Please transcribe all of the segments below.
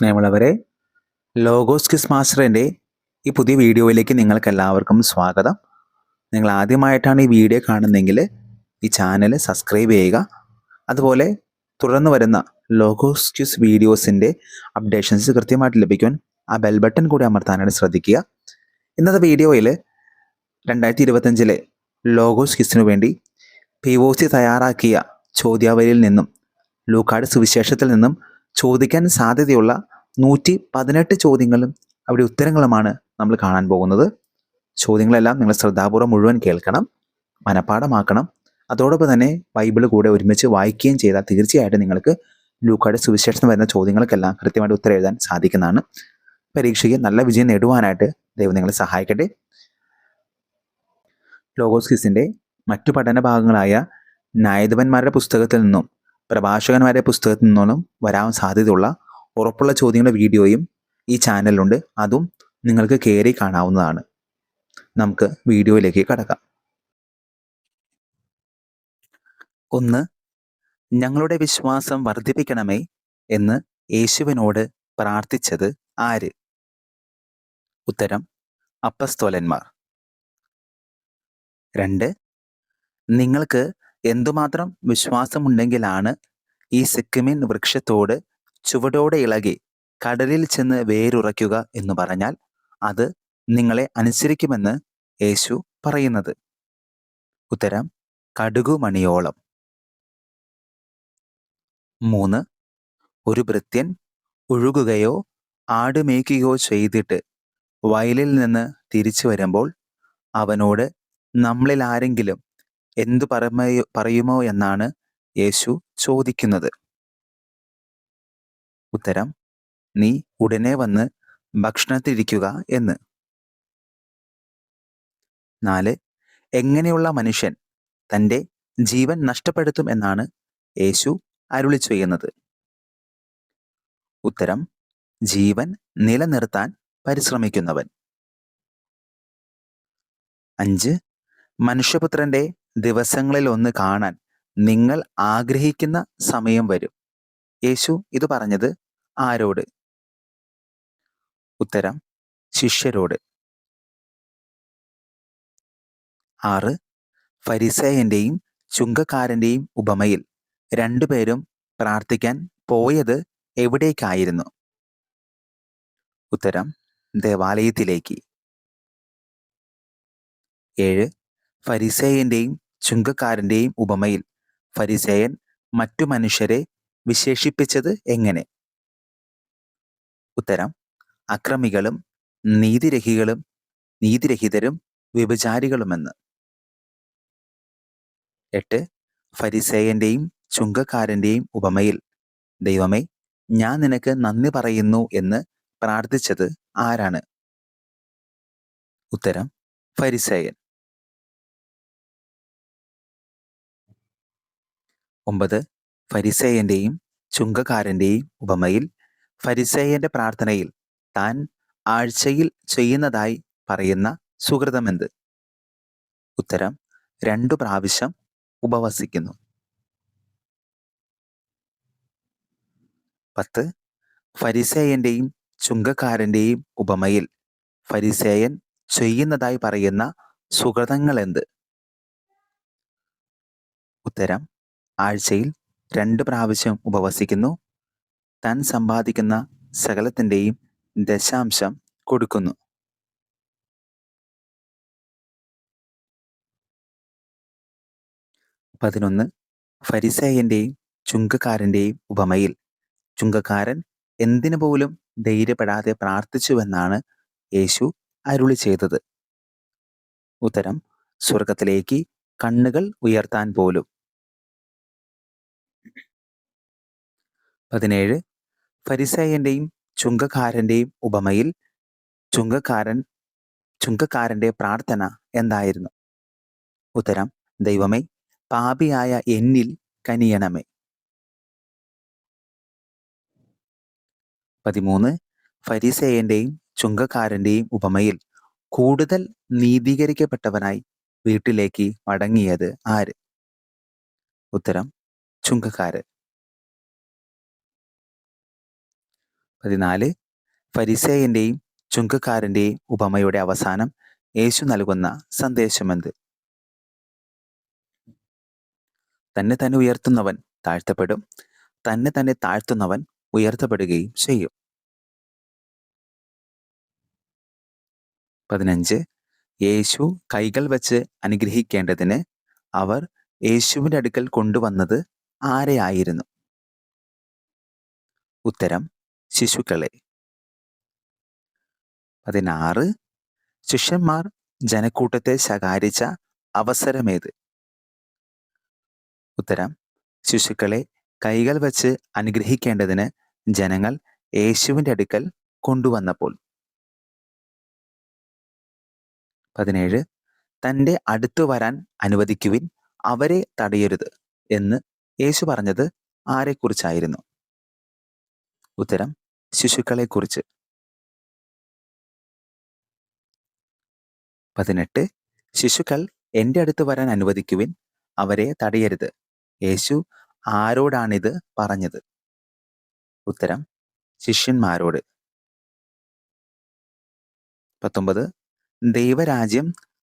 സ്നേഹമുള്ളവരെ logos kiss മാസ്റ്ററിന്റെ ഈ പുതിയ വീഡിയോയിലേക്ക് നിങ്ങൾക്ക് എല്ലാവർക്കും സ്വാഗതം. നിങ്ങൾ ആദ്യമായിട്ടാണ് ഈ വീഡിയോ കാണുന്നതെങ്കിൽ ഈ ചാനൽ സബ്സ്ക്രൈബ് ചെയ്യുക. അതുപോലെ തുടർന്ന് വരുന്ന ലോഗോസ് ക്യൂസ് വീഡിയോസിന്റെ അപ്ഡേഷൻസ് കൃത്യമായിട്ട് ലഭിക്കുവാൻ ആ ബെൽ ബട്ടൺ കൂടി അമർത്താനായിട്ട് ശ്രദ്ധിക്കുക. ഇന്നത്തെ വീഡിയോയിൽ രണ്ടായിരത്തി ഇരുപത്തഞ്ചിലെ ലോഗോസ് ക്യൂസിനു വേണ്ടി പി ഒ സി തയ്യാറാക്കിയ ചോദ്യാവലിയിൽ നിന്നും ലൂക്കാട് സുവിശേഷത്തിൽ നിന്നും ചോദിക്കാൻ സാധ്യതയുള്ള നൂറ്റി പതിനെട്ട് ചോദ്യങ്ങളും അവിടെ ഉത്തരങ്ങളുമാണ് നമ്മൾ കാണാൻ പോകുന്നത്. ചോദ്യങ്ങളെല്ലാം നിങ്ങൾ ശ്രദ്ധാപൂർവം മുഴുവൻ കേൾക്കണം മനഃപ്പാടമാക്കണം അതോടൊപ്പം തന്നെ ബൈബിൾ കൂടെ ഒരുമിച്ച് വായിക്കുകയും ചെയ്താൽ തീർച്ചയായിട്ടും നിങ്ങൾക്ക് ലൂക്കാട് സുവിശേഷം വരുന്ന ചോദ്യങ്ങൾക്കെല്ലാം കൃത്യമായിട്ട് ഉത്തരം എഴുതാൻ സാധിക്കുന്നതാണ്. പരീക്ഷയ്ക്ക് നല്ല വിജയം നേടുവാനായിട്ട് ദൈവം നിങ്ങളെ സഹായിക്കട്ടെ. ലോഗോസ് ക്വിസിന്റെ മറ്റു പഠന ഭാഗങ്ങളായ ന്യായാധിപന്മാരുടെ പുസ്തകത്തിൽ നിന്നും പ്രഭാഷകന്മാരുടെ പുസ്തകത്തിൽ നിന്നും വരാൻ സാധ്യതയുള്ള ഉറപ്പുള്ള ചോദ്യങ്ങളുടെ വീഡിയോയും ഈ ചാനലിലുണ്ട്. അതും നിങ്ങൾക്ക് കയറി കാണാവുന്നതാണ്. നമുക്ക് വീഡിയോയിലേക്ക് കടക്കാം. ഒന്ന് ഞങ്ങളുടെ വിശ്വാസം വർദ്ധിപ്പിക്കണമേ എന്ന് യേശുവിനോട് പ്രാർത്ഥിച്ചത് ആര്? ഉത്തരം അപ്പസ്തോലന്മാർ. രണ്ട് നിങ്ങൾക്ക് എന്തുമാത്രം വിശ്വാസമുണ്ടെങ്കിലാണ് ഈ സിക്കിമിൻ വൃക്ഷത്തോട് ചുവടോടെ ഇളകി കടലിൽ ചെന്ന് വേരുറയ്ക്കുക എന്ന് പറഞ്ഞാൽ അത് നിങ്ങളെ അനുസരിക്കുമെന്ന് യേശു പറയുന്നത്. ഉത്തരം കടുകുമണിയോളം. മൂന്ന് ഒരു ഭൃത്യൻ ഒഴുകുകയോ ആടുമേയ്ക്കുകയോ ചെയ്തിട്ട് വയലിൽ നിന്ന് തിരിച്ചു വരുമ്പോൾ അവനോട് നമ്മളിൽ ആരെങ്കിലും എന്തു പറമയോ പറയുമോ? എന്നാണ് യേശു ചോദിക്കുന്നത്. ഉത്തരം നീ ഉടനെ വന്ന് ഭക്ഷണത്തിരിക്കുക എന്ന്. നാല് എങ്ങനെയുള്ള മനുഷ്യൻ തന്റെ ജീവൻ നഷ്ടപ്പെടുത്തും എന്നാണ് യേശു അരുളി ചെയ്യുന്നത്. ഉത്തരം ജീവൻ നിലനിർത്താൻ പരിശ്രമിക്കുന്നവൻ അഞ്ച് മനുഷ്യപുത്രന്റെ ദിവസങ്ങളിൽ ഒന്ന് കാണാൻ നിങ്ങൾ ആഗ്രഹിക്കുന്ന സമയം വരും. യേശു ഇത് പറഞ്ഞത് ആരോട്? ഉത്തരം ശിഷ്യരോട്. ആറ് ഫരിസേയന്റെയും ചുങ്കക്കാരന്റെയും ഉപമയിൽ രണ്ടുപേരും പ്രാർത്ഥിക്കാൻ പോയത് എവിടേക്കായിരുന്നു? ഉത്തരം ദേവാലയത്തിലേക്ക്. ഏഴ് ഫരിസേയന്റെയും ചുങ്കക്കാരന്റെയും ഉപമയിൽ ഫരിസേയൻ മറ്റു മനുഷ്യരെ വിശേഷിപ്പിച്ചത് എങ്ങനെ? ഉത്തരം അക്രമികളും നീതിരഹികളും നീതിരഹിതരും വ്യഭിചാരികളുമെന്ന്. എട്ട് ഫരിസേയന്റെയും ചുങ്കക്കാരന്റെയും ഉപമയിൽ ദൈവമേ ഞാൻ നിനക്ക് നന്ദി പറയുന്നു എന്ന് പ്രാർത്ഥിച്ചത് ആരാണ്? ഉത്തരം ഫരിസേയൻ. ഒമ്പത് ഫരിസേയന്റെയും ചുങ്കക്കാരന്റെയും ഉപമയിൽ ഫരിസേയന്റെ പ്രാർത്ഥനയിൽ താൻ ആഴ്ചയിൽ ചെയ്യുന്നതായി പറയുന്ന സുഹൃതമെന്ത്? ഉത്തരം രണ്ടു പ്രാവശ്യം ഉപവസിക്കുന്നു. പത്ത് ഫരിസേയന്റെയും ചുങ്കക്കാരന്റെയും ഉപമയിൽ ഫരിസേയൻ ചെയ്യുന്നതായി പറയുന്ന സുഹൃതങ്ങൾ എന്ത് ഉത്തരം ആഴ്ചയിൽ രണ്ട് പ്രാവശ്യം ഉപവസിക്കുന്നു. താൻ സമ്പാദിക്കുന്ന സകലത്തിന്റെയും ദശാംശം കൊടുക്കുന്നു. പതിനൊന്ന്. ഫരിസേയന്റെയും ചുങ്കക്കാരന്റെയും ഉപമയിൽ ചുങ്കക്കാരൻ എന്തിനു പോലും ധൈര്യപ്പെടാതെ പ്രാർത്ഥിച്ചുവെന്നാണ് യേശു അരുളി ചെയ്തത്. ഉത്തരം സ്വർഗത്തിലേക്ക് കണ്ണുകൾ ഉയർത്താൻ പോലും. പതിനേഴ്. ഫരിസേയന്റെയും ചുങ്കക്കാരന്റെയും ഉപമയിൽ ചുങ്കക്കാരൻ ചുങ്കക്കാരന്റെ പ്രാർത്ഥന എന്തായിരുന്നു? ഉത്തരം ദൈവമേ പാപിയായ എന്നിൽ കനിയണമേ. പതിമൂന്ന്. ഫരിസേയന്റെയും ചുങ്കക്കാരന്റെയും ഉപമയിൽ കൂടുതൽ നീതീകരിക്കപ്പെട്ടവനായി വീട്ടിലേക്ക് മടങ്ങിയത് ആര്? ഉത്തരം ചുങ്കക്കാരൻ. പതിനാല്. ഫരിസേയന്റെയും ചുങ്കക്കാരന്റെയും ഉപമയുടെ അവസാനം യേശു നൽകുന്ന സന്ദേശമെന്ത്? തന്നെ തന്നെ ഉയർത്തുന്നവൻ താഴ്ത്തപ്പെടും. തന്നെ തന്നെ താഴ്ത്തുന്നവൻ ഉയർത്തപ്പെടുകയും ചെയ്യും. പതിനഞ്ച്. യേശു കൈകൾ വച്ച് അനുഗ്രഹിക്കേണ്ടതിന് അവർ യേശുവിന്റെ അടുക്കൽ കൊണ്ടുവന്നത് ആരെയായിരുന്നു? ഉത്തരം ശിശുക്കളെ. പതിനാറ്. ശിഷ്യന്മാർ ജനക്കൂട്ടത്തെ ശകാരിച്ച അവസരമേത്? ഉത്തരം ശിശുക്കളെ കൈകൾ വച്ച് അനുഗ്രഹിക്കേണ്ടതിന് ജനങ്ങൾ യേശുവിന്റെ അടുക്കൽ കൊണ്ടുവന്നപ്പോൾ. പതിനേഴ്. തന്റെ അടുത്തു വരാൻ അനുവദിക്കുവിൻ അവരെ തടയരുത് എന്ന് യേശു പറഞ്ഞത് ആരെക്കുറിച്ചായിരുന്നു? ഉത്തരം ശിശുക്കളെക്കുറിച്ച്. പതിനെട്ട്. ശിശുക്കൾ എന്റെ അടുത്ത് വരാൻ അനുവദിക്കുവിൻ. അവരെ തടയരുത്. യേശു ആരോടാണിത് പറഞ്ഞത്? ഉത്തരം ശിഷ്യന്മാരോട്. പത്തൊമ്പത്. ദൈവരാജ്യം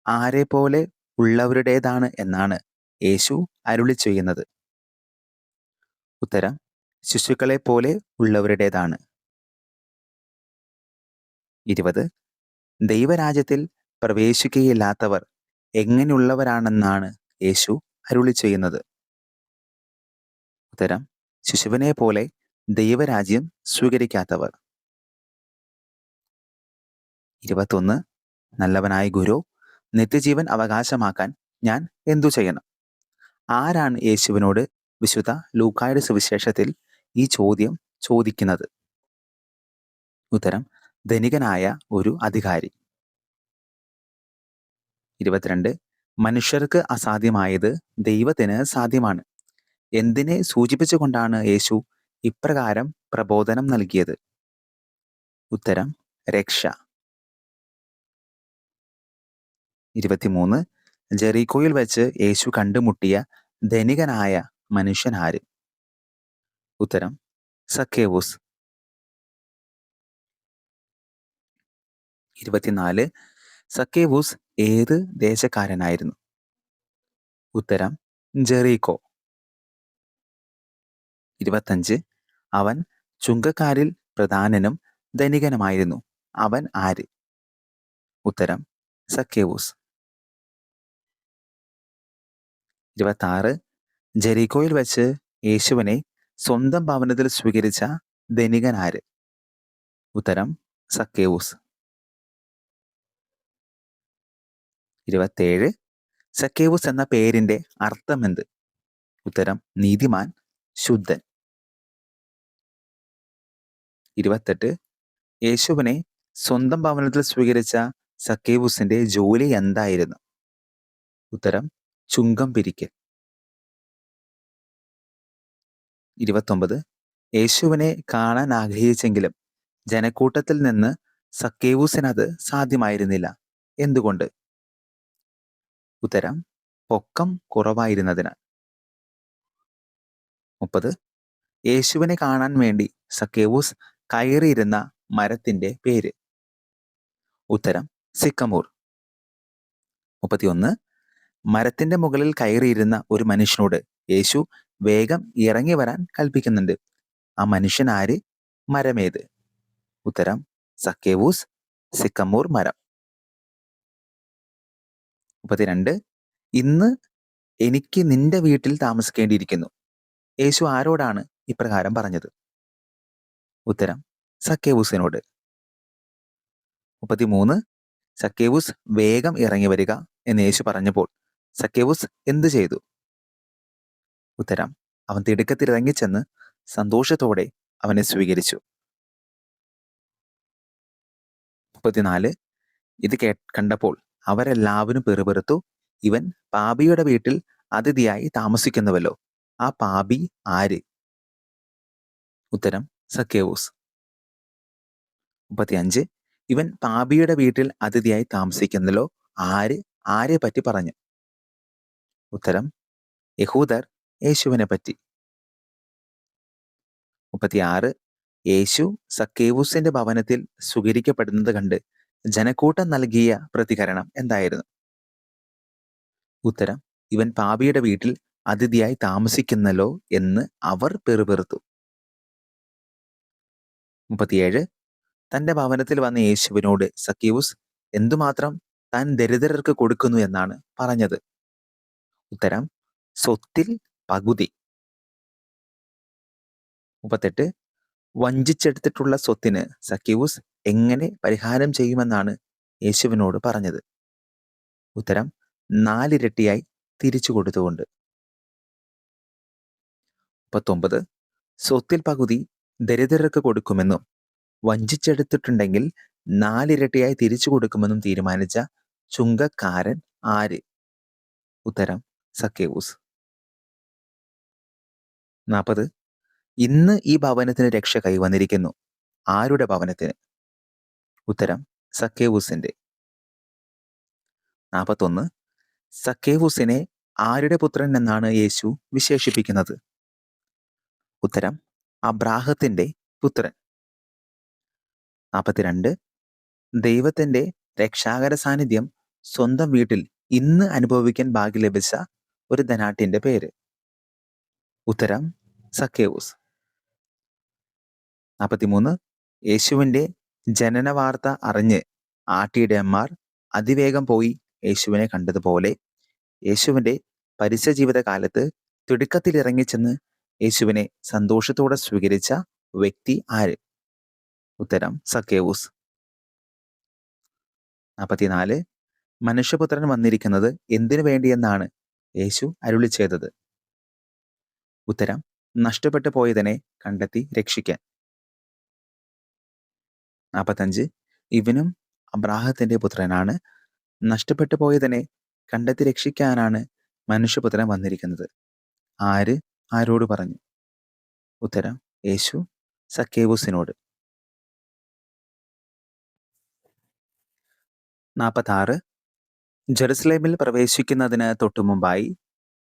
ആരെ പോലെ ഉള്ളവരുടേതാണ് എന്നാണ് യേശു അരുളി ചെയ്യുന്നത്. ഉത്തരം ശിശുക്കളെ പോലെ ഉള്ളവരുടേതാണ്. ഇരുപത്. ദൈവരാജ്യത്തിൽ പ്രവേശിക്കുകയില്ലാത്തവർ എങ്ങനെയുള്ളവരാണെന്നാണ് യേശു അരുളി ചെയ്യുന്നത്. ഉത്തരം ശിശുവിനെ പോലെ ദൈവരാജ്യം സ്വീകരിക്കാത്തവർ. ഇരുപത്തൊന്ന് നല്ലവനായ ഗുരു നിത്യജീവൻ അവകാശമാക്കാൻ ഞാൻ എന്തു ചെയ്യണം? ആരാണ് യേശുവിനോട് വിശുദ്ധ ലൂക്കായുടെ സുവിശേഷത്തിൽ ഈ ചോദ്യം ചോദിക്കുന്നത്? ഉത്തരം ധനികനായ ഒരു അധികാരി. ഇരുപത്തിരണ്ട്. മനുഷ്യർക്ക് അസാധ്യമായത് ദൈവത്തിന് സാധ്യമാണ്. എന്തിനെ സൂചിപ്പിച്ചുകൊണ്ടാണ് യേശു ഇപ്രകാരം പ്രബോധനം നൽകിയത്? ഉത്തരം രക്ഷ. ഇരുപത്തിമൂന്ന്. ജെറീക്കോയിൽ വെച്ച് യേശു കണ്ടുമുട്ടിയ ധനികനായ മനുഷ്യനാര് ഉത്തരം സക്കേവൂസ് ഇരുപത്തിനാല് സക്കേവൂസ് ഏത് ദേശക്കാരനായിരുന്നു? ഉത്തരം ജെറീകോ ഇരുപത്തഞ്ച് അവൻ ചുങ്കക്കാരിൽ പ്രധാനനും ധനികനുമായിരുന്നു. അവൻ ആര്? ഉത്തരം സക്കേവൂസ്. ഇരുപത്തി ജെറീകോയിൽ വെച്ച് യേശുവിനെ സ്വന്തം ഭവനത്തിൽ സ്വീകരിച്ച ധനികൻ ആര്? ഉത്തരം സക്കേവൂസ്. ഇരുപത്തേഴ് സക്കേവുസ് എന്ന പേരിന്റെ അർത്ഥമെന്ത്? ഉത്തരം നീതിമാൻ ശുദ്ധൻ. ഇരുപത്തെട്ട്. യേശുവിനെ സ്വന്തം ഭവനത്തിൽ സ്വീകരിച്ച സക്കേവൂസിന്റെ ജോലി എന്തായിരുന്നു? ഉത്തരം ചുങ്കം പിരിക്കൽ. ഇരുപത്തൊമ്പത്. യേശുവിനെ കാണാൻ ആഗ്രഹിച്ചെങ്കിലും ജനക്കൂട്ടത്തിൽ നിന്ന് സക്കേവൂസിനത് സാധ്യമായിരുന്നില്ല. എന്തുകൊണ്ട്? ഉത്തരം പൊക്കം കുറവായിരുന്നതിന് മുപ്പത്. യേശുവിനെ കാണാൻ വേണ്ടി സക്കേവൂസ് കയറിയിരുന്ന മരത്തിന്റെ പേര്. ഉത്തരം സിക്കമൂർ. മുപ്പത്തിയൊന്ന്. മരത്തിന്റെ മുകളിൽ കയറിയിരുന്ന ഒരു മനുഷ്യനോട് യേശു വേഗം ഇറങ്ങി വരാൻ കൽപ്പിക്കുന്നുണ്ട്. ആ മനുഷ്യൻ ആര് മരമേത്? ഉത്തരം സക്കേവൂസ് സിക്കമൂർ മരം. മുപ്പത്തിരണ്ട്. ഇന്ന് എനിക്ക് നിന്റെ വീട്ടിൽ താമസിക്കേണ്ടിയിരിക്കുന്നു. യേശു ആരോടാണ് ഇപ്രകാരം പറഞ്ഞത്? ഉത്തരം സക്കേവൂസിനോട്. മുപ്പത്തിമൂന്ന്. സക്കേവൂസ് വേഗം ഇറങ്ങി വരിക എന്ന് യേശു പറഞ്ഞപ്പോൾ സക്കേവൂസ് എന്തു ചെയ്തു? ഉത്തരം അവൻ തിടുക്കത്തിൽ ഇറങ്ങിച്ചെന്ന് സന്തോഷത്തോടെ അവനെ സ്വീകരിച്ചു. മുപ്പത്തിനാല്. ഇത് കേ കണ്ടപ്പോൾ അവരെല്ലാവരും പെറുപെറുത്തു ഇവൻ പാപിയുടെ വീട്ടിൽ അതിഥിയായി താമസിക്കുന്നുവല്ലോ. ആ പാപി ആര്? ഉത്തരം സക്കേവൂസ് മുപ്പത്തിയഞ്ച്. ഇവൻ പാപിയുടെ വീട്ടിൽ അതിഥിയായി താമസിക്കുന്നല്ലോ. ആര്? ആരെ പറ്റി പറഞ്ഞു. ഉത്തരം യഹൂദർ യേശുവിനെ പറ്റി മുപ്പത്തിയാറ്. യേശു സക്കേവൂസിന്റെ ഭവനത്തിൽ സ്വീകരിക്കപ്പെടുന്നത് കണ്ട് ജനക്കൂട്ടം നൽകിയ പ്രതികരണം എന്തായിരുന്നു? ഉത്തരം ഇവൻ പാപിയുടെ വീട്ടിൽ അതിഥിയായി താമസിക്കുന്നല്ലോ എന്ന് അവർ പെറുപെറുത്തു. മുപ്പത്തിയേഴ് തന്റെ ഭവനത്തിൽ വന്ന യേശുവിനോട് സക്കീവൂസ് എന്തുമാത്രം താൻ ദരിദ്രർക്ക് കൊടുക്കുന്നു എന്നാണ് പറഞ്ഞത്? ഉത്തരം സ്വത്തിൽ പകുതി. മുപ്പത്തെട്ട് വഞ്ചിച്ചെടുത്തിട്ടുള്ള സ്വത്തിന് സക്കീവൂസ് എങ്ങനെ പരിഹാരം ചെയ്യുമെന്നാണ് യേശുവിനോട് പറഞ്ഞത്. ഉത്തരം നാലിരട്ടിയായി തിരിച്ചു കൊടുത്തുകൊണ്ട്. മുപ്പത്തൊമ്പത് സ്വത്തിൽ പകുതി ദരിദ്രർക്ക് കൊടുക്കുമെന്നും വഞ്ചിച്ചെടുത്തിട്ടുണ്ടെങ്കിൽ നാലിരട്ടിയായി തിരിച്ചു കൊടുക്കുമെന്നും തീരുമാനിച്ച ചുങ്കക്കാരൻ ആര്? ഉത്തരം സക്കേവൂസ് നാൽപ്പത് ഇന്ന് ഈ ഭവനത്തിന് രക്ഷ കൈവന്നിരിക്കുന്നു. ആരുടെ ഭവനത്തിന്? ഉത്തരം സക്കേവൂസിന്റെ നാൽപ്പത്തൊന്ന് സക്കേവൂസിനെ ആരുടെ പുത്രൻ എന്നാണ് യേശു വിശേഷിപ്പിക്കുന്നത്? ഉത്തരം അബ്രാഹത്തിന്റെ പുത്രൻ. നാൽപ്പത്തിരണ്ട് ദൈവത്തിന്റെ രക്ഷാകര സാന്നിധ്യം സ്വന്തം വീട്ടിൽ ഇന്ന് അനുഭവിക്കാൻ ഭാഗ്യം ലഭിച്ച ഒരു ധനാട്ടിന്റെ പേര്. ഉത്തരം സക്കേവൂസ് നാൽപ്പത്തിമൂന്ന് യേശുവിന്റെ ജനന വാർത്ത അറിഞ്ഞ് ആട്ടിയിടയന്മാർ അതിവേഗം പോയി യേശുവിനെ കണ്ടതുപോലെ യേശുവിന്റെ പരിസ്യ ജീവിതകാലത്ത് തിടുക്കത്തിൽ ഇറങ്ങിച്ചെന്ന് യേശുവിനെ സന്തോഷത്തോടെ സ്വീകരിച്ച വ്യക്തി ആര്? ഉത്തരം സക്കേവൂസ്. നാൽപ്പത്തിനാല് മനുഷ്യപുത്രൻ വന്നിരിക്കുന്നത് എന്തിനു വേണ്ടിയെന്നാണ് യേശു അരുളി ഉത്തരം നഷ്ടപ്പെട്ടു പോയതിനെ കണ്ടെത്തി രക്ഷിക്കാൻ. നാൽപ്പത്തഞ്ച് ഇവനും അബ്രാഹത്തിന്റെ പുത്രനാണ്. നഷ്ടപ്പെട്ടു പോയതിനെ കണ്ടെത്തി രക്ഷിക്കാനാണ് മനുഷ്യപുത്രൻ വന്നിരിക്കുന്നത്. ആര്? ആരോട് പറഞ്ഞു? ഉത്തരം യേശു സക്കേവൂസിനോട്. നാൽപ്പത്താറ് ജെറുസലേമിൽ പ്രവേശിക്കുന്നതിന് തൊട്ടുമുമ്പായി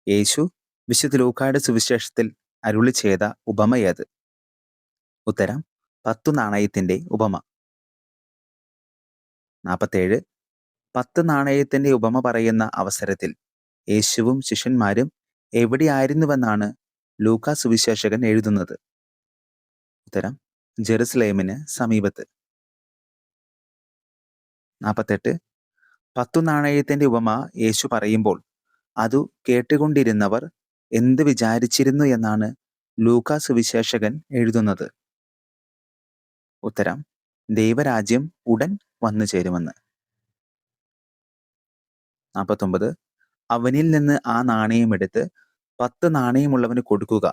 യേശു വിശുദ്ധ ലൂക്കായുടെ സുവിശേഷത്തിൽ അരുളി ചെയ്ത ഉപമയത് ഉത്തരം പത്തു നാണയത്തിന്റെ ഉപമ. നാൽപ്പത്തേഴ് പത്ത് നാണയത്തിന്റെ ഉപമ പറയുന്ന അവസരത്തിൽ യേശുവും ശിഷ്യന്മാരും എവിടെയായിരുന്നുവെന്നാണ് ലൂക്ക സുവിശേഷകൻ എഴുതുന്നത്. ഉത്തരം ജെറുസലേമിന് സമീപത്ത്. നാൽപ്പത്തെട്ട് പത്തു നാണയത്തിന്റെ ഉപമ യേശു പറയുമ്പോൾ അതു കേട്ടുകൊണ്ടിരുന്നവർ എന്ത് വിചാരിച്ചിരുന്നു എന്നാണ് ലൂക്ക സുവിശേഷകൻ എഴുതുന്നത്. ഉത്തരം ദൈവരാജ്യം ഉടൻ വന്നു ചേരുമെന്ന്. നാൽപ്പത്തൊമ്പത് അവനിൽ നിന്ന് ആ നാണയം എടുത്ത് പത്ത് നാണയമുള്ളവന് കൊടുക്കുക.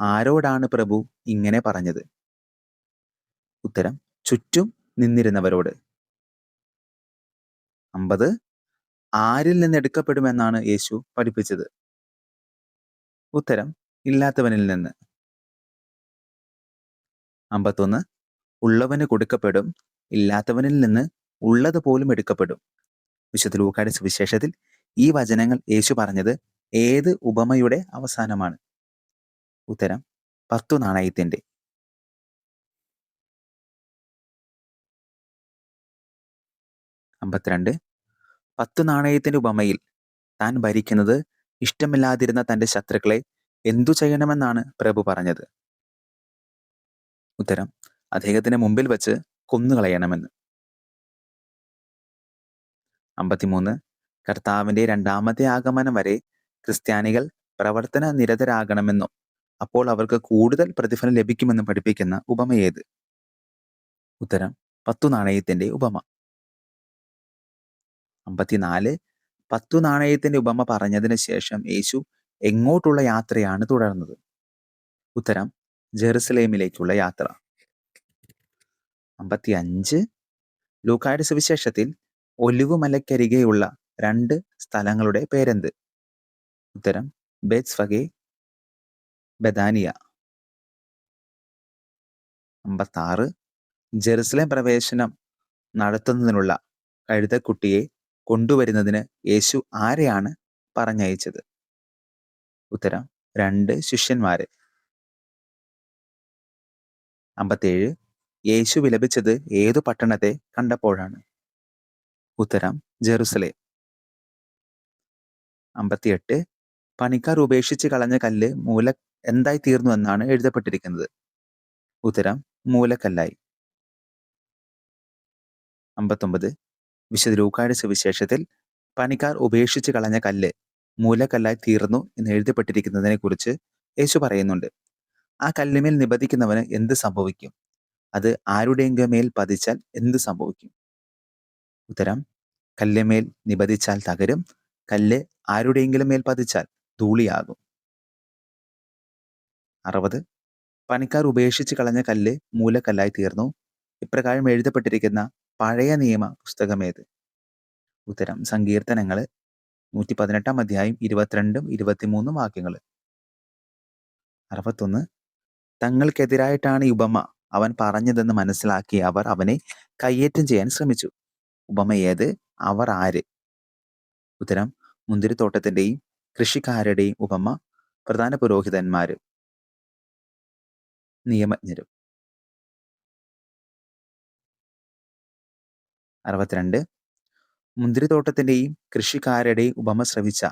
ആരോടാണ് പ്രഭു ഇങ്ങനെ പറഞ്ഞത്? ഉത്തരം ചുറ്റും നിന്നിരുന്നവരോട്. അമ്പത് ആരിൽ നിന്ന് എടുക്കപ്പെടുമെന്നാണ് യേശു പഠിപ്പിച്ചത്. ഉത്തരം ഇല്ലാത്തവനിൽ നിന്ന്. അമ്പത്തൊന്ന് ഉള്ളവന് കൊടുക്കപ്പെടും ഇല്ലാത്തവനിൽ നിന്ന് ഉള്ളത് പോലും എടുക്കപ്പെടും. വിശുദ്ധ ലൂക്കാട് സുവിശേഷത്തിൽ ഈ വചനങ്ങൾ യേശു പറഞ്ഞത് ഏത് ഉപമയുടെ അവസാനമാണ്? ഉത്തരം പത്തു നാണയത്തിന്റെ. അമ്പത്തിരണ്ട് പത്തു നാണയത്തിന്റെ ഉപമയിൽ താൻ ഭരിക്കുന്നത് ഇഷ്ടമില്ലാതിരുന്ന തന്റെ ശത്രുക്കളെ എന്തു ചെയ്യണമെന്നാണ് പ്രഭു പറഞ്ഞത്? ഉത്തരം അദ്ദേഹത്തിന് മുമ്പിൽ വച്ച് കൊന്നുകളയണമെന്ന്. അമ്പത്തിമൂന്ന്. കർത്താവിന്റെ രണ്ടാമത്തെ ആഗമനം വരെ ക്രിസ്ത്യാനികൾ പ്രവർത്തന നിരതരാകണമെന്നും അപ്പോൾ അവർക്ക് കൂടുതൽ പ്രതിഫലം ലഭിക്കുമെന്നും പഠിപ്പിക്കുന്ന ഉപമയേത് ഉത്തരം പത്തു നാണയത്തിന്റെ ഉപമ. അമ്പത്തിനാല്. പത്തു നാണയത്തിന്റെ ഉപമ പറഞ്ഞതിന് ശേഷം യേശു എങ്ങോട്ടുള്ള യാത്രയാണ് തുടർന്നത്? ഉത്തരം ജെറുസലേമിലേക്കുള്ള യാത്ര. അമ്പത്തി അഞ്ച് ലൂക്കായുടെ സുവിശേഷത്തിൽ ഒലിവുമലക്കരികെയുള്ള രണ്ട് സ്ഥലങ്ങളുടെ പേരെന്ത്? ഉത്തരം ബെറ്റ്സ്ഫഗെ ബദാനിയ അമ്പത്താറ്. ജെറുസലേം പ്രവേശനം നടത്തുന്നതിനുള്ള കഴുതക്കുട്ടിയെ കൊണ്ടുവരുന്നതിന് യേശു ആരെയാണ് പറഞ്ഞയച്ചത്? ഉത്തരം രണ്ട് ശിഷ്യന്മാരെ. അമ്പത്തേഴ്. യേശു വിലപിച്ചത് ഏതു പട്ടണത്തെ കണ്ടപ്പോഴാണ്? ഉത്തരം ജെറുസലേം. അമ്പത്തിയെട്ട് പണിക്കാർ ഉപേക്ഷിച്ച് കളഞ്ഞ കല്ല് മൂല എന്തായി തീർന്നു എന്നാണ് എഴുതപ്പെട്ടിരിക്കുന്നത്. ഉത്തരം മൂലക്കല്ലായി. അമ്പത്തൊമ്പത് വിശുദ്ധ ലൂക്കായുടെ സുവിശേഷത്തിൽ പണിക്കാർ ഉപേക്ഷിച്ച് കളഞ്ഞ കല്ല് മൂലക്കല്ലായി തീർന്നു എന്ന് എഴുതപ്പെട്ടിരിക്കുന്നതിനെ കുറിച്ച് യേശു പറയുന്നുണ്ട്. ആ കല്ലുമേൽ നിബന്ധിക്കുന്നവന് എന്ത് സംഭവിക്കും? അത് ആരുടെയെങ്കിലും മേൽ പതിച്ചാൽ എന്ത് സംഭവിക്കും? ഉത്തരം കല്ലുമേൽ നിപതിച്ചാൽ തകരും കല്ല് ആരുടെയെങ്കിലും മേൽ പതിച്ചാൽ ധൂളിയാകും. അറുപത് പണിക്കാർ ഉപേക്ഷിച്ച് കളഞ്ഞ കല്ല് മൂലക്കല്ലായി തീർന്നു. ഇപ്രകാരം എഴുതപ്പെട്ടിരിക്കുന്ന പഴയ നിയമ പുസ്തകമേത് ഉത്തരം സങ്കീർത്തനങ്ങൾ നൂറ്റി പതിനെട്ടാം അധ്യായം ഇരുപത്തിരണ്ടും ഇരുപത്തിമൂന്നും വാക്യങ്ങൾ അറുപത്തൊന്ന് തങ്ങൾക്കെതിരായിട്ടാണ് ഉപമ. അവൻ പറഞ്ഞതെന്ന് മനസ്സിലാക്കി അവർ അവനെ കയ്യേറ്റം ചെയ്യാൻ ശ്രമിച്ചു. ഉപമ ഏത്? അവർ ആര്? ഉത്തരം മുന്തിരിത്തോട്ടത്തിന്റെയും കൃഷിക്കാരുടെയും ഉപമ പ്രധാന പുരോഹിതന്മാര്. നിയമജ്ഞരും. അറുപത്തിരണ്ട്. മുന്തിരിത്തോട്ടത്തിന്റെയും കൃഷിക്കാരുടെയും ഉപമ ശ്രവിച്ച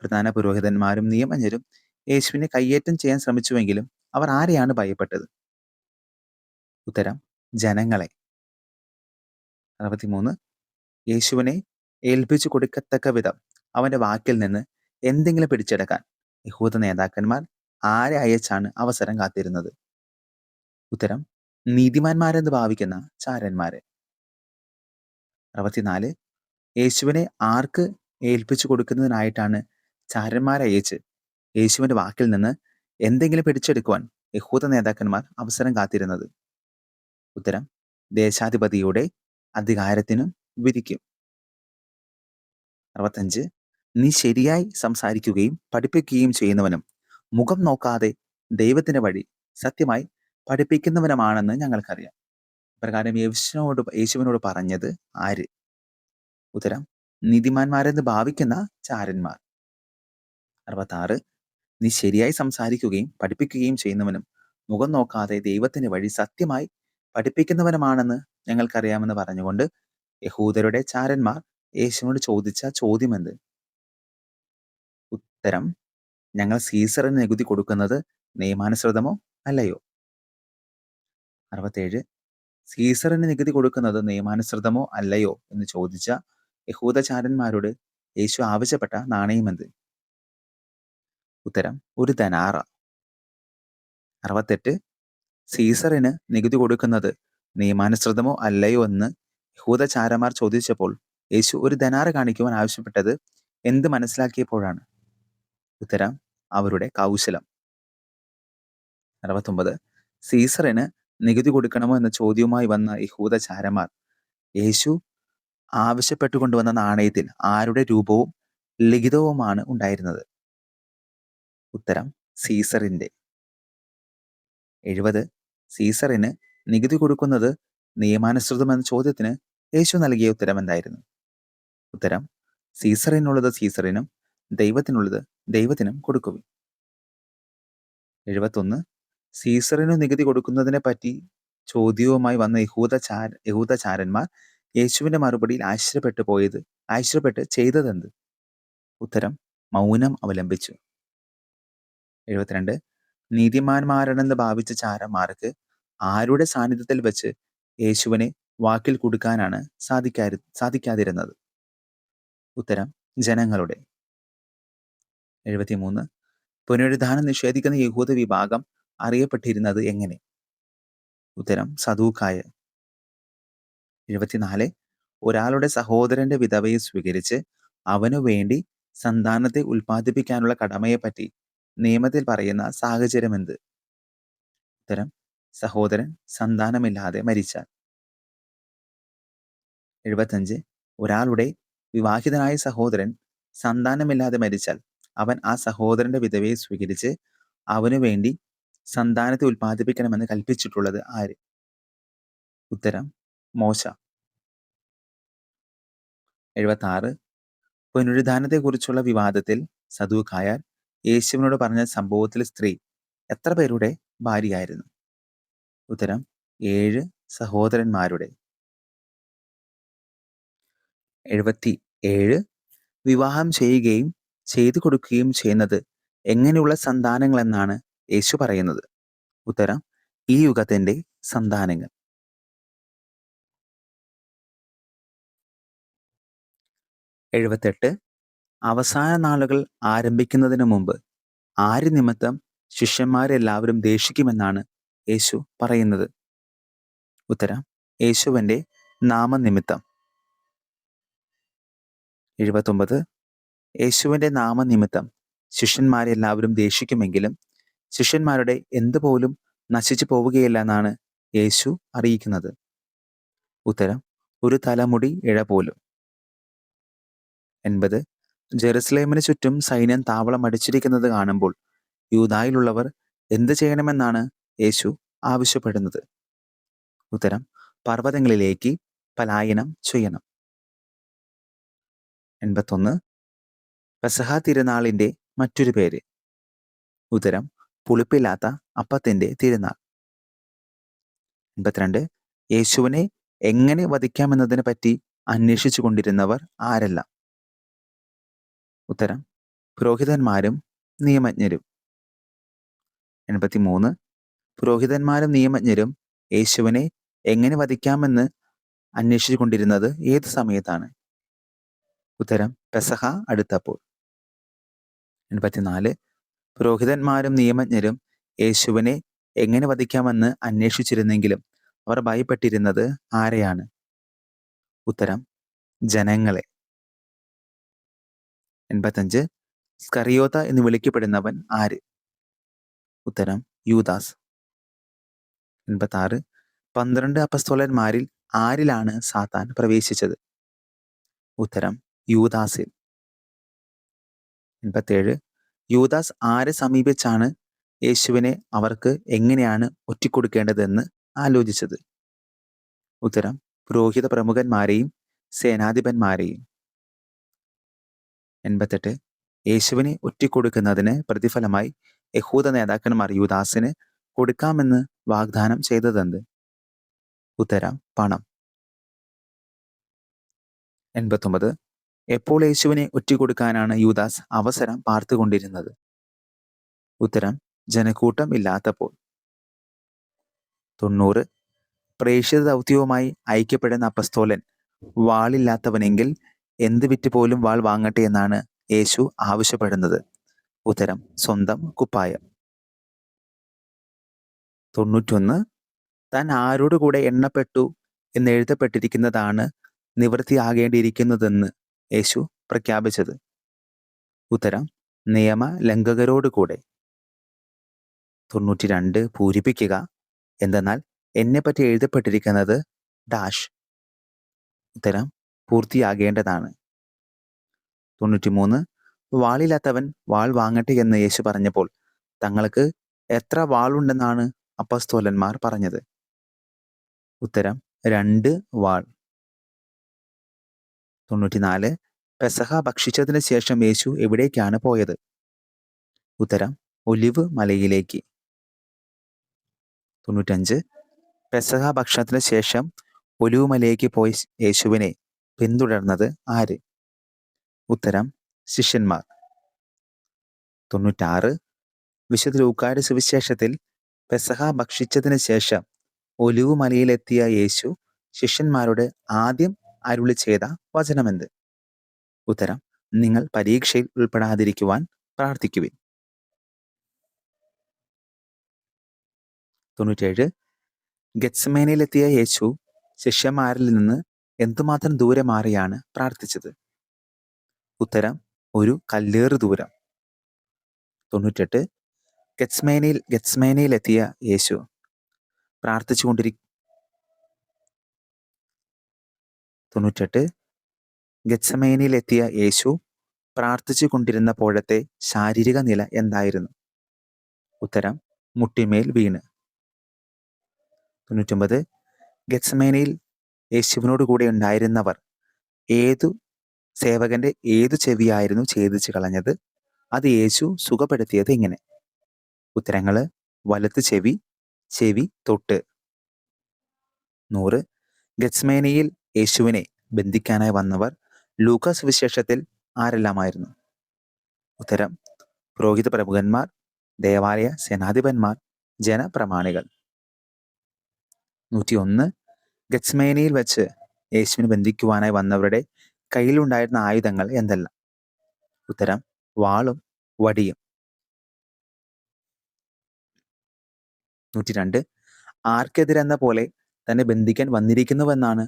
പ്രധാന പുരോഹിതന്മാരും നിയമജ്ഞരും യേശുവിനെ കയ്യേറ്റം ചെയ്യാൻ ശ്രമിച്ചുവെങ്കിലും അവർ ആരെയാണ് ഭയപ്പെട്ടത്? ഉത്തരം ജനങ്ങളെ. അറുപത്തിമൂന്ന്. യേശുവിനെ ഏൽപ്പിച്ചു കൊടുക്കത്തക്ക വിധം അവന്റെ വാക്കിൽ നിന്ന് എന്തെങ്കിലും പിടിച്ചെടുക്കാൻ യഹൂദ നേതാക്കന്മാർ ആരെ അയച്ചാണ് അവസരം കാത്തിരുന്നത്? ഉത്തരം നീതിമാന്മാരെന്ന് ഭാവിക്കുന്ന ചാരന്മാരെ. അറുപത്തിനാല്. യേശുവിനെ ആർക്ക് ഏൽപ്പിച്ചു കൊടുക്കുന്നതിനായിട്ടാണ് ചാരന്മാരെ അയച്ച് യേശുവിന്റെ വാക്കിൽ നിന്ന് എന്തെങ്കിലും പിടിച്ചെടുക്കുവാൻ യഹൂദ നേതാക്കന്മാർ അവസരം കാത്തിരുന്നത്? ഉത്തരം ദേശാധിപതിയുടെ അധികാരത്തിനും വിധിക്കും. അറുപത്തഞ്ച് നീ ശരിയായി സംസാരിക്കുകയും പഠിപ്പിക്കുകയും ചെയ്യുന്നവനും മുഖം നോക്കാതെ ദൈവത്തിന്റെ വഴി സത്യമായി പഠിപ്പിക്കുന്നവനുമാണെന്ന് ഞങ്ങൾക്കറിയാം. പ്രകാരം യേശുവിനോട് യേശുവിനോട് പറഞ്ഞത് ആര്? ഉത്തരം നീതിമാന്മാരെന്ന് ഭാവിക്കുന്ന ചാരന്മാർ. അറുപത്താറ് നീ ശരിയായി സംസാരിക്കുകയും പഠിപ്പിക്കുകയും ചെയ്യുന്നവനും മുഖം നോക്കാതെ ദൈവത്തിന്റെ വഴി സത്യമായി പഠിപ്പിക്കുന്നവനുമാണെന്ന് ഞങ്ങൾക്കറിയാമെന്ന് പറഞ്ഞുകൊണ്ട് യഹൂദരുടെ ചാരന്മാർ യേശുവിനോട് ചോദിച്ച ചോദ്യമെന്ത്? ഉത്തരം ഞങ്ങൾ സീസറിന് നികുതി കൊടുക്കുന്നത് നിയമാനുസൃതമോ അല്ലയോ? അറുപത്തേഴ് സീസറിന് നികുതി കൊടുക്കുന്നത് നിയമാനുസൃതമോ അല്ലയോ എന്ന് ചോദിച്ച യഹൂദചാരന്മാരോട് യേശു ആവശ്യപ്പെട്ട നാണയമെന്ത്? ഉത്തരം ഒരു ധനാറ അറുപത്തെട്ട് സീസറിന് നികുതി കൊടുക്കുന്നത് നിയമാനുസൃതമോ അല്ലയോ എന്ന് യഹൂദചാരന്മാർ ചോദിച്ചപ്പോൾ യേശു ഒരു ധനാറ് കാണിക്കുവാൻ ആവശ്യപ്പെട്ടത് എന്ത് മനസ്സിലാക്കിയപ്പോഴാണ്? ഉത്തരം അവരുടെ കൗശലം. അറുപത്തൊമ്പത്. സീസറിന് നികുതി കൊടുക്കണമോ എന്ന ചോദ്യവുമായി വന്ന യഹൂദചാരന്മാർ യേശു ആവശ്യപ്പെട്ടുകൊണ്ടുവന്ന നാണയത്തിൽ ആരുടെ രൂപവും ലിഖിതവുമാണ് ഉണ്ടായിരുന്നത്? ഉത്തരം സീസറിന്റെ എഴുപത്. സീസറിന് നികുതി കൊടുക്കുന്നത് നിയമാനുസൃതമെന്ന ചോദ്യത്തിന് യേശു നൽകിയ ഉത്തരം എന്തായിരുന്നു? ഉത്തരം സീസറിനുള്ളത് സീസറിനും ദൈവത്തിനുള്ളത് ദൈവത്തിനും കൊടുക്കുവിൻ. എഴുപത്തൊന്ന്. സീസറിനു നികുതി കൊടുക്കുന്നതിനെ പറ്റി ചോദ്യവുമായി വന്ന യഹൂദചാര യഹൂദചാരന്മാർ യേശുവിന്റെ മറുപടിയിൽ ആശ്ചര്യപ്പെട്ടു പോയത് ആശ്ചര്യപ്പെട്ട് ചെയ്തതെന്ത്? ഉത്തരം മൗനം അവലംബിച്ചു. എഴുപത്തിരണ്ട്. നീതിമാന്മാരാണെന്ന് ഭാവിച്ച ചാരന്മാർക്ക് ആരുടെ സാന്നിധ്യത്തിൽ വെച്ച് യേശുവിനെ വാക്കിൽ കൊടുക്കാനാണ് സാധിക്കാ സാധിക്കാതിരുന്നത്? ഉത്തരം ജനങ്ങളുടെ. എഴുപത്തിമൂന്ന്. പുനരുദ്ധാനം നിഷേധിക്കുന്ന യഹൂദ വിഭാഗം അറിയപ്പെട്ടിരുന്നത് എങ്ങനെ? ഉത്തരം സദൂക്കായ എഴുപത്തിനാല്. ഒരാളുടെ സഹോദരന്റെ വിധവയെ സ്വീകരിച്ച് അവനു വേണ്ടി സന്താനത്തെ ഉൽപ്പാദിപ്പിക്കാനുള്ള കടമയെപ്പറ്റി നിയമത്തിൽ പറയുന്ന സാഹചര്യം എന്ത് ഉത്തരം സഹോദരൻ സന്താനമില്ലാതെ മരിച്ചാൽ. എഴുപത്തഞ്ച് ഒരാളുടെ വിവാഹിതനായ സഹോദരൻ സന്താനമില്ലാതെ മരിച്ചാൽ അവൻ ആ സഹോദരന്റെ വിധവയെ സ്വീകരിച്ച് അവനു വേണ്ടി സന്താനത്തെ ഉൽപ്പാദിപ്പിക്കണമെന്ന് കൽപ്പിച്ചിട്ടുള്ളത് ആര്? ഉത്തരം മോശ. എഴുപത്തി ആറ് പുനരുദ്ധാനത്തെക്കുറിച്ചുള്ള വിവാദത്തിൽ സദൂക്കായാൽ യേശുവിനോട് പറഞ്ഞ സംഭവത്തിൽ സ്ത്രീ എത്ര പേരുടെ ഭാര്യയായിരുന്നു? ഉത്തരം ഏഴ് സഹോദരന്മാരുടെ. എഴുപത്തി ഏഴ് വിവാഹം ചെയ്യുകയും ചെയ്തു കൊടുക്കുകയും ചെയ്യുന്നത് എങ്ങനെയുള്ള സന്താനങ്ങളെന്നാണ് യേശു പറയുന്നത്. ഉത്തരം ഈ യുഗത്തിന്റെ സന്താനങ്ങൾ. എഴുപത്തെട്ട് അവസാന നാളുകൾ ആരംഭിക്കുന്നതിന് മുമ്പ് ആര് നിമിത്തം ശിഷ്യന്മാരെല്ലാവരും ദേഷിക്കുമെന്നാണ് യേശു പറയുന്നത്. ഉത്തരം യേശുവിന്റെ നാമനിമിത്തം. എഴുപത്തൊമ്പത് യേശുവിന്റെ നാമനിമിത്തം ശിഷ്യന്മാരെല്ലാവരും ദേഷിക്കുമെങ്കിലും ശിഷ്യന്മാരുടെ എന്തുപോലും നശിച്ചു പോവുകയില്ല എന്നാണ് യേശു അറിയിക്കുന്നത്. ഉത്തരം ഒരു തലമുടി ഇഴ പോലും എൺപത് ജെറുസലേമിന് ചുറ്റും സൈന്യം താവളം അടിച്ചിരിക്കുന്നത് കാണുമ്പോൾ യൂതായിലുള്ളവർ എന്ത് ചെയ്യണമെന്നാണ് യേശു ആവശ്യപ്പെടുന്നത്? ഉത്തരം പർവതങ്ങളിലേക്ക് പലായനം ചെയ്യണം. എൺപത്തൊന്ന് പെസഹ തിരുനാളിന്റെ മറ്റൊരു പേര്. ഉത്തരം പുളിപ്പില്ലാത്ത അപ്പത്തിന്റെ തിരുനാൾ. എൺപത്തിരണ്ട് യേശുവിനെ എങ്ങനെ വധിക്കാമെന്നതിനെ പറ്റി അന്വേഷിച്ചു കൊണ്ടിരുന്നവർ ആരെല്ലാം? ഉത്തരം. പുരോഹിതന്മാരും നിയമജ്ഞരും. എൺപത്തിമൂന്ന്. പുരോഹിതന്മാരും നിയമജ്ഞരും യേശുവിനെ എങ്ങനെ വധിക്കാമെന്ന് അന്വേഷിച്ചു കൊണ്ടിരുന്നത് ഏത് സമയത്താണ്? ഉത്തരം പെസഹ അടുത്തപ്പോൾ. എൺപത്തിനാല്. പുരോഹിതന്മാരും നിയമജ്ഞരും യേശുവിനെ എങ്ങനെ വധിക്കാമെന്ന് അന്വേഷിച്ചിരുന്നെങ്കിലും അവർ ഭയപ്പെട്ടിരുന്നത് ആരെയാണ്? ഉത്തരം ജനങ്ങളെ. എൺപത്തഞ്ച് സ്കറിയോത്ത എന്ന് വിളിക്കപ്പെടുന്നവൻ ആര്? ഉത്തരം യൂദാസ്. എൺപത്തി ആറ് പന്ത്രണ്ട് അപസ്തോലന്മാരിൽ ആരിലാണ് സാത്താൻ പ്രവേശിച്ചത്? ഉത്തരം യൂദാസിൽ. എൺപത്തേഴ് യൂദാസ് ആരെ സമീപിച്ചാണ് യേശുവിനെ അവർക്ക് എങ്ങനെയാണ് ഒറ്റിക്കൊടുക്കേണ്ടതെന്ന് ആലോചിച്ചത്? ഉത്തരം പുരോഹിത പ്രമുഖന്മാരെയും സേനാധിപന്മാരെയും. എൺപത്തെട്ട്. യേശുവിനെ ഒറ്റിക്കൊടുക്കുന്നതിന് പ്രതിഫലമായി യഹൂദ നേതാക്കന്മാർ യുദാസിന് കൊടുക്കാമെന്ന് വാഗ്ദാനം ചെയ്തതെന്ത്? ഉത്തരം പണം. എൺപത്തൊമ്പത്. എപ്പോൾ യേശുവിനെ ഒറ്റിക്കൊടുക്കാനാണ് യുദാസ് അവസരം പാർത്തുകൊണ്ടിരുന്നത്? ഉത്തരം ജനക്കൂട്ടം ഇല്ലാത്തപ്പോൾ. തൊണ്ണൂറ്. പ്രേക്ഷിത ദൗത്യവുമായി ഐക്യപ്പെടുന്ന അപ്പസ്തോലൻ വാളില്ലാത്തവനെങ്കിൽ എന്ത് വിറ്റ് പോലും വാൾ വാങ്ങട്ടെ എന്നാണ് യേശു ആവശ്യപ്പെടുന്നത്. ഉത്തരം സ്വന്തം കുപ്പായം. തൊണ്ണൂറ്റൊന്ന് താൻ ആരോട് കൂടെ എണ്ണപ്പെട്ടു എന്ന് എഴുതപ്പെട്ടിരിക്കുന്നതാണ് നിവൃത്തിയാകേണ്ടിയിരിക്കുന്നതെന്ന് യേശു പ്രഖ്യാപിച്ചത്. ഉത്തരം നിയമ ലംഘകരോട് കൂടെ. തൊണ്ണൂറ്റി രണ്ട് പൂരിപ്പിക്കുക. എന്തെന്നാൽ എന്നെപ്പറ്റി എഴുതപ്പെട്ടിരിക്കുന്നത് ഡാഷ് ഉത്തരം പൂർത്തിയാകേണ്ടതാണ്. തൊണ്ണൂറ്റിമൂന്ന്. വാളില്ലാത്തവൻ വാൾ വാങ്ങട്ടെ എന്ന് യേശു പറഞ്ഞപ്പോൾ തങ്ങൾക്ക് എത്ര വാളുണ്ടെന്നാണ് അപ്പസ്തോലന്മാർ പറഞ്ഞത്. ഉത്തരം രണ്ട് വാൾ. തൊണ്ണൂറ്റിനാല്. പെസഹ ഭക്ഷിച്ചതിന് ശേഷം യേശു എവിടേക്കാണ് പോയത്? ഉത്തരം ഒലിവ് മലയിലേക്ക്. തൊണ്ണൂറ്റഞ്ച്. പെസഹ ഭക്ഷണത്തിന് ശേഷം ഒലിവ് മലയിലേക്ക് പോയി യേശുവിനെ പിന്തുടർന്നത് ആര്? ഉത്തരം ശിഷ്യന്മാർ. തൊണ്ണൂറ്റാറ്. വിശുദ്ധ ലൂക്കാട് സുവിശേഷത്തിൽ പെസഹ ഭക്ഷിച്ചതിന് ശേഷം ഒലിവ് മലയിലെത്തിയ യേശു ശിഷ്യന്മാരോട് ആദ്യം അരുളി ചെയ്ത വചനമെന്ത്? ഉത്തരം നിങ്ങൾ പരീക്ഷയിൽ ഉൾപ്പെടാതിരിക്കുവാൻ പ്രാർത്ഥിക്കുവിൻ. തൊണ്ണൂറ്റേഴ്. ഗത്സമേനയിലെത്തിയ യേശു ശിഷ്യന്മാരിൽ നിന്ന് എന്തുമാത്രം ദൂരെ മാറിയാണ് പ്രാർത്ഥിച്ചത്? ഉത്തരം ഒരു കല്ലേറ് ദൂരം. തൊണ്ണൂറ്റെട്ട് ഗത്സ്മേനയിൽ ഗത്സ്മേനയിലെത്തിയ യേശു. പ്രാർത്ഥിച്ചുകൊണ്ടിരി തൊണ്ണൂറ്റെട്ട് ഗത്സമേനയിലെത്തിയ യേശു പ്രാർത്ഥിച്ചു കൊണ്ടിരുന്നപ്പോഴത്തെ ശാരീരിക നില എന്തായിരുന്നു? ഉത്തരം മുട്ടിമേൽ വീണ്. തൊണ്ണൂറ്റൊമ്പത് ഗത്സമേനയിൽ യേശുവിനോട് കൂടെ ഉണ്ടായിരുന്നവർ. ഏതു സേവകന്റെ ഏതു ചെവിയായിരുന്നു ഛേദിച്ചു കളഞ്ഞത്? അത് യേശു സുഖപ്പെടുത്തിയത് എങ്ങനെ ഉത്തരങ്ങൾ. വലത്ത് ചെവി ചെവി തൊട്ട്. നൂറ്. ഗസ്മേനയിൽ യേശുവിനെ ബന്ധിക്കാനായി വന്നവർ ലൂക്കാസ് വിശേഷത്തിൽ ആരെല്ലാമായിരുന്നു? ഉത്തരം. പുരോഹിത പ്രമുഖന്മാർ ദേവാലയ സേനാധിപന്മാർ ജനപ്രമാണികൾ. നൂറ്റി ഒന്ന് ഗത്സ്മേനയിൽ വെച്ച് യേശുവിനെ ബന്ധിക്കുവാനായി വന്നവരുടെ കയ്യിലുണ്ടായിരുന്ന ആയുധങ്ങൾ എന്തെല്ലാം? ഉത്തരം വാളും വടിയും. നൂറ്റി രണ്ട് ആർക്കെതിരെന്ന പോലെ തന്നെ ബന്ധിക്കാൻ വന്നിരിക്കുന്നുവെന്നാണ്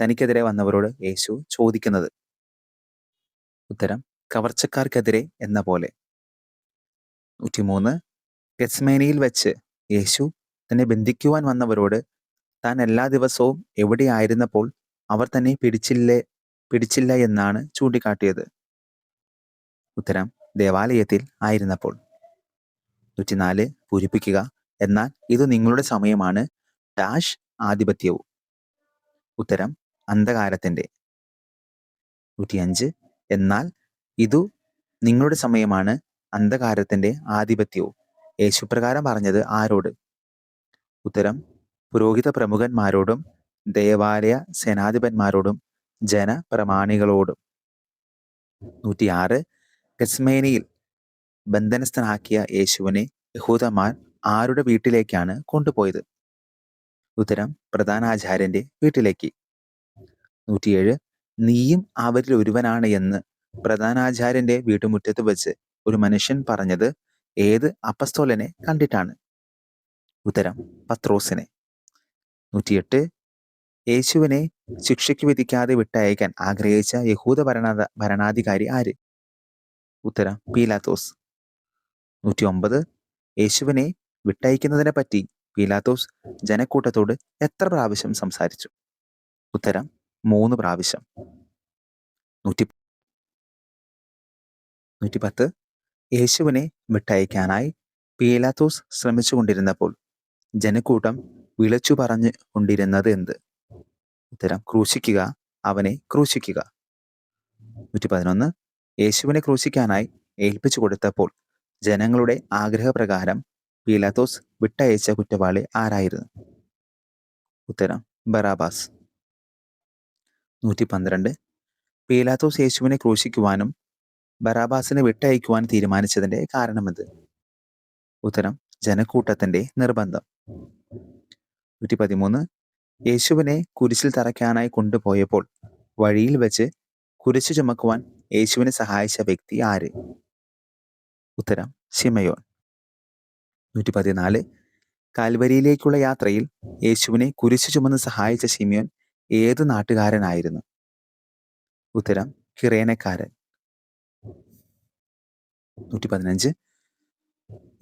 തനിക്കെതിരെ വന്നവരോട് യേശു ചോദിക്കുന്നത്. ഉത്തരം കവർച്ചക്കാർക്കെതിരെ എന്ന പോലെ. നൂറ്റിമൂന്ന്. ഗസ്മേനയിൽ വെച്ച് യേശു തന്നെ ബന്ധിക്കുവാൻ വന്നവരോട് താൻ എല്ലാ ദിവസവും എവിടെയായിരുന്നപ്പോൾ അവർ തന്നെ പിടിച്ചില്ലേ പിടിച്ചില്ല എന്നാണ് ചൂണ്ടിക്കാട്ടിയത്. ഉത്തരം ദേവാലയത്തിൽ ആയിരുന്നപ്പോൾ. നൂറ്റിനാല് പൂരിപ്പിക്കുക. എന്നാൽ ഇത് നിങ്ങളുടെ സമയമാണ്. ഡാഷ് ആധിപത്യവും. ഉത്തരം അന്ധകാരത്തിന്റെ. നൂറ്റിയഞ്ച് എന്നാൽ ഇതു നിങ്ങളുടെ സമയമാണ്. അന്ധകാരത്തിന്റെ ആധിപത്യവും. യേശുപ്രകാരം പറഞ്ഞത് ആരോട്? ഉത്തരം പുരോഹിത പ്രമുഖന്മാരോടും ദേവാലയ സേനാധിപന്മാരോടും ജനപ്രമാണികളോടും നൂറ്റിയാറ്. ഗസ്മേനിയിൽ ബന്ധനസ്ഥനാക്കിയ യേശുവിനെ യഹൂദന്മാർ ആരുടെ വീട്ടിലേക്കാണ് കൊണ്ടുപോയത്? ഉത്തരം പ്രധാനാചാര്യന്റെ വീട്ടിലേക്ക്. നൂറ്റിയേഴ്. നീയും അവരിൽ ഒരുവനാണ് എന്ന് പ്രധാനാചാര്യന്റെ വീട്ടുമുറ്റത്ത് വെച്ച് ഒരു മനുഷ്യൻ പറഞ്ഞത് ഏത് അപ്പസ്തോലനെ കണ്ടിട്ടാണ്? ഉത്തരം പത്രോസിനെ. നൂറ്റിയെട്ട്. യേശുവിനെ ശിക്ഷയ്ക്ക് വിധിക്കാതെ വിട്ടയക്കാൻ ആഗ്രഹിച്ച യഹൂദ ഭരണാധ ഭരണാധികാരി ആര്? ഉത്തരം പീലാത്തോസ്. നൂറ്റി ഒമ്പത് യേശുവിനെ വിട്ടയക്കുന്നതിനെ പറ്റി പീലാത്തോസ് ജനക്കൂട്ടത്തോട് എത്ര പ്രാവശ്യം സംസാരിച്ചു? ഉത്തരം മൂന്ന് പ്രാവശ്യം. നൂറ്റി നൂറ്റി പത്ത് യേശുവിനെ വിട്ടയക്കാനായി പീലാത്തോസ് ശ്രമിച്ചുകൊണ്ടിരുന്നപ്പോൾ ജനക്കൂട്ടം വിളിച്ചു പറഞ്ഞു കൊണ്ടിരുന്നത് എന്ത്? ഉത്തരം ക്രൂശിക്കുക. അവനെ ക്രൂശിക്കുക. നൂറ്റി പതിനൊന്ന് യേശുവിനെ ക്രൂശിക്കാനായി ഏൽപ്പിച്ചു കൊടുത്തപ്പോൾ ജനങ്ങളുടെ ആഗ്രഹപ്രകാരം പീലാത്തോസ് വിട്ടയച്ച കുറ്റവാളി ആരായിരുന്നു? ഉത്തരം ബറാബാസ്. നൂറ്റി പന്ത്രണ്ട് പീലാത്തോസ് യേശുവിനെ ക്രൂശിക്കുവാനും ബറാബാസിനെ വിട്ടയക്കുവാൻ തീരുമാനിച്ചതിന്റെ കാരണമെന്ത്? ഉത്തരം ജനക്കൂട്ടത്തിന്റെ നിർബന്ധം. നൂറ്റി പതിമൂന്ന് യേശുവിനെ കുരിശിൽ തറയ്ക്കാനായി കൊണ്ടുപോയപ്പോൾ വഴിയിൽ വെച്ച് കുരിശു ചുമക്കുവാൻ യേശുവിനെ സഹായിച്ച വ്യക്തി ആര്? ഉത്തരം ശിമയോൻ. നൂറ്റി പതിനാല് കാൽവരിയിലേക്കുള്ള യാത്രയിൽ യേശുവിനെ കുരിശു ചുമന്ന് സഹായിച്ച ശിമയോൻ ഏത് നാട്ടുകാരനായിരുന്നു? ഉത്തരം കിറേനക്കാരൻ. നൂറ്റി പതിനഞ്ച്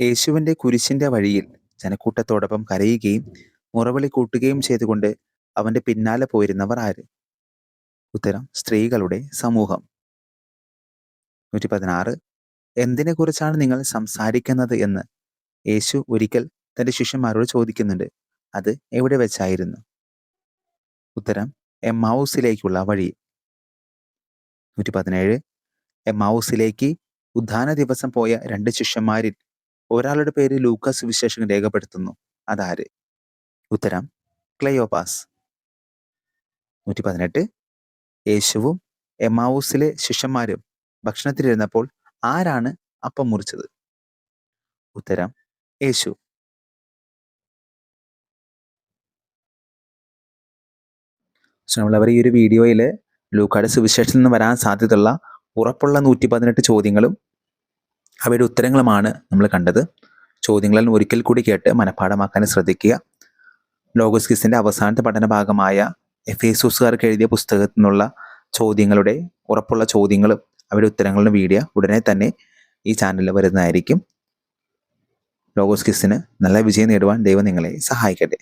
യേശുവിന്റെ കുരിശിന്റെ വഴിയിൽ ജനക്കൂട്ടത്തോടൊപ്പം കരയുകയും മുറവിളി കൂട്ടുകയും ചെയ്തുകൊണ്ട് അവന്റെ പിന്നാലെ പോയിരുന്നവർ ആര്? ഉത്തരം സ്ത്രീകളുടെ സമൂഹം. നൂറ്റി പതിനാറ് എന്തിനെ കുറിച്ചാണ് നിങ്ങൾ സംസാരിക്കുന്നത് എന്ന് യേശു ഒരിക്കൽ തന്റെ ശിഷ്യന്മാരോട് ചോദിക്കുന്നുണ്ട്. അത് എവിടെ വെച്ചായിരുന്നു? ഉത്തരം എമ്മൗസിലേക്കുള്ള വഴി. നൂറ്റി പതിനേഴ് എമ്മൗസിലേക്ക് ഉദ്ധാന ദിവസം പോയ രണ്ട് ശിഷ്യന്മാരിൽ ഒരാളുടെ പേര് ലൂക്കസ് വിശേഷം രേഖപ്പെടുത്തുന്നു. അതാര്? ഉത്തരം ക്ലയോപാസ്. നൂറ്റി പതിനെട്ട് യേശുവും എമാവൂസിലെ ശിഷ്യന്മാരും ഭക്ഷണത്തിലിരുന്നപ്പോൾ ആരാണ് അപ്പം മുറിച്ചത്? ഉത്തരം യേശു. നമ്മളവർ ഈ ഒരു വീഡിയോയിൽ ലൂക്കാട് സുവിശേഷത്തിൽ നിന്ന് വരാൻ സാധ്യതയുള്ള ഉറപ്പുള്ള നൂറ്റി പതിനെട്ട് ചോദ്യങ്ങളും അവയുടെ ഉത്തരങ്ങളുമാണ് നമ്മൾ കണ്ടത്. ചോദ്യങ്ങളിൽ ഒരിക്കൽ കൂടി കേട്ട് മനഃപ്പാഠമാക്കാൻ ശ്രദ്ധിക്കുക. ലോഗോസ് കിസിന്റെ അവസാനത്തെ പഠന ഭാഗമായ എഫ് എസൂസുകാർക്ക് എഴുതിയ പുസ്തകത്തിൽ നിന്നുള്ള ചോദ്യങ്ങളുടെ ഉറപ്പുള്ള ചോദ്യങ്ങളും അവരുടെ ഉത്തരങ്ങളും വീഡിയോ ഉടനെ തന്നെ ഈ ചാനലിൽ വരുന്നതായിരിക്കും. ലോഗോസ്കിസിന് നല്ല വിജയം നേടുവാൻ ദൈവം നിങ്ങളെ സഹായിക്കട്ടെ.